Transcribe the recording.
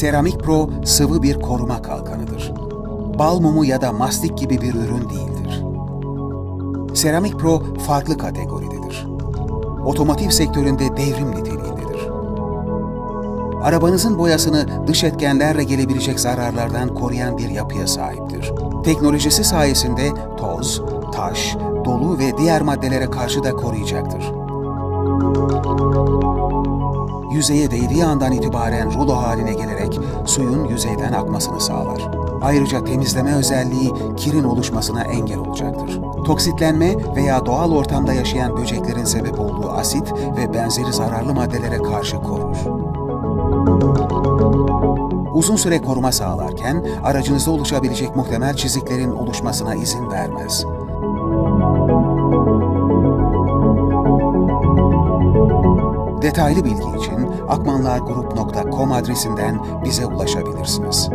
Seramik Pro sıvı bir koruma kalkanıdır. Bal mumu ya da mastik gibi bir ürün değildir. Seramik Pro farklı kategoridedir. Otomotiv sektöründe devrim niteliğindedir. Arabanızın boyasını dış etkenlerle gelebilecek zararlardan koruyan bir yapıya sahiptir. Teknolojisi sayesinde toz, taş, dolu ve diğer maddelere karşı da koruyacaktır. Yüzeye değdiği andan itibaren rulo haline gelerek suyun yüzeyden akmasını sağlar. Ayrıca temizleme özelliği kirin oluşmasına engel olacaktır. Toksitlenme veya doğal ortamda yaşayan böceklerin sebep olduğu asit ve benzeri zararlı maddelere karşı korur. Uzun süre koruma sağlarken aracınızda oluşabilecek muhtemel çiziklerin oluşmasına izin vermez. Detaylı bilgi için akmanlargrup.com adresinden bize ulaşabilirsiniz.